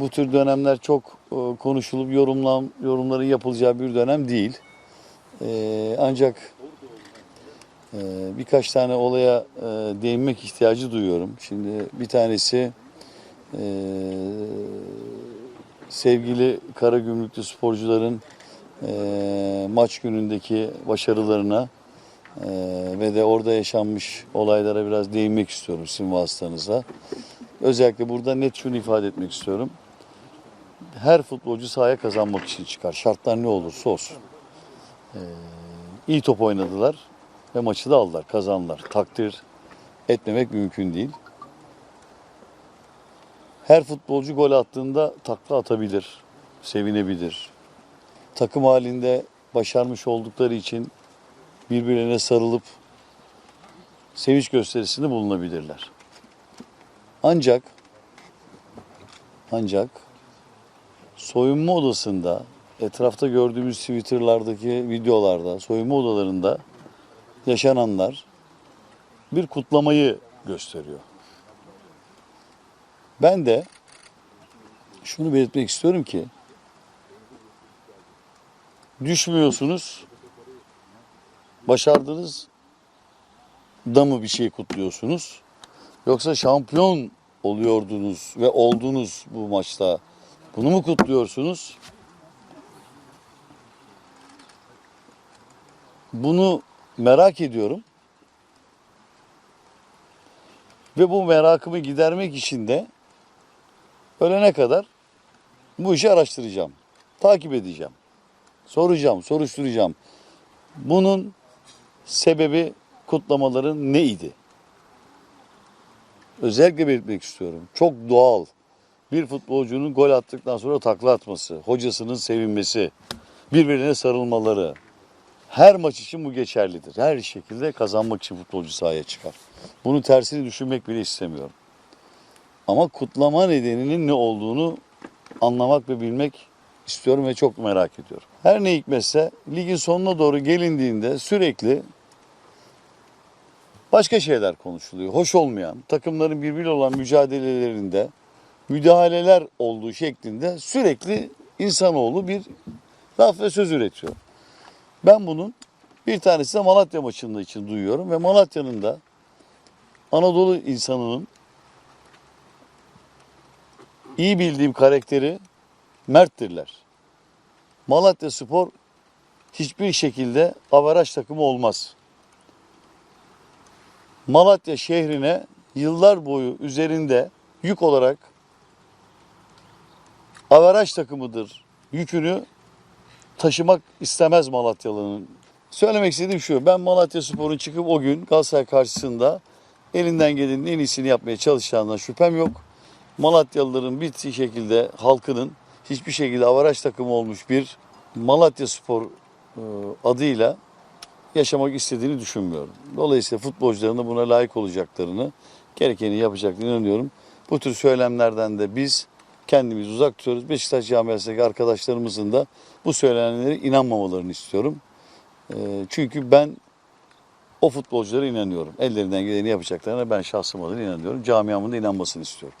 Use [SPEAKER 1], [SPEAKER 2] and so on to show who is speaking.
[SPEAKER 1] Bu tür dönemler çok e, konuşulup yorumlan, yorumların yapılacağı bir dönem değil. E, ancak e, birkaç tane olaya e, değinmek ihtiyacı duyuyorum. Şimdi bir tanesi e, sevgili Karagümrüklü sporcuların e, maç günündeki başarılarına e, ve de orada yaşanmış olaylara biraz değinmek istiyorum sizin vasıtanıza. Özellikle burada net şunu ifade etmek istiyorum. Her futbolcu sahaya kazanmak için çıkar. Şartlar ne olursa olsun. Ee, iyi top oynadılar ve maçı da aldılar, kazandılar. Takdir etmemek mümkün değil. Her futbolcu gol attığında takla atabilir, sevinebilir. Takım halinde başarmış oldukları için birbirlerine sarılıp sevinç gösterisinde bulunabilirler. Ancak ancak soyunma odasında etrafta gördüğümüz Twitter'lardaki videolarda soyunma odalarında yaşananlar bir kutlamayı gösteriyor. Ben de şunu belirtmek istiyorum ki düşmüyorsunuz başardınız da mı bir şey kutluyorsunuz? Yoksa şampiyon oluyordunuz ve oldunuz bu maçta. Bunu mu kutluyorsunuz? Bunu merak ediyorum. Ve bu merakımı gidermek için de ölene kadar bu işi araştıracağım. Takip edeceğim. Soracağım, soruşturacağım. Bunun sebebi kutlamaların neydi? özellikle belirtmek istiyorum. Çok doğal. Bir futbolcunun gol attıktan sonra takla atması, hocasının sevinmesi, birbirine sarılmaları. Her maç için bu geçerlidir. Her şekilde kazanmak için futbolcu sahaya çıkar. Bunun tersini düşünmek bile istemiyorum. Ama kutlama nedeninin ne olduğunu anlamak ve bilmek istiyorum ve çok merak ediyorum. Her ne hikmetse ligin sonuna doğru gelindiğinde sürekli başka şeyler konuşuluyor. Hoş olmayan, takımların birbiriyle olan mücadelelerinde müdahaleler olduğu şeklinde sürekli insanoğlu bir laf ve söz üretiyor. Ben bunun bir tanesi de Malatya maçında için duyuyorum ve Malatya'nın da Anadolu insanının iyi bildiğim karakteri Mert'tirler. Malatya Spor hiçbir şekilde avaraj takımı olmaz. Malatya şehrine yıllar boyu üzerinde yük olarak averaj takımıdır. Yükünü taşımak istemez Malatyalı'nın. Söylemek istediğim şu. Ben Malatya Spor'un çıkıp o gün Galatasaray karşısında elinden gelenin en iyisini yapmaya çalışacağından şüphem yok. Malatyalıların bir şekilde halkının hiçbir şekilde avaraj takımı olmuş bir Malatya Spor e, adıyla yaşamak istediğini düşünmüyorum. Dolayısıyla futbolcuların da buna layık olacaklarını, gerekeni yapacaklarını inanıyorum. Bu tür söylemlerden de biz kendimizi uzak tutuyoruz. Beşiktaş camiasındaki arkadaşlarımızın da bu söylenenlere inanmamalarını istiyorum. Ee, Çünkü ben o futbolculara inanıyorum. Ellerinden geleni yapacaklarına ben şahsım adına inanıyorum. Camiamın da inanmasını istiyorum.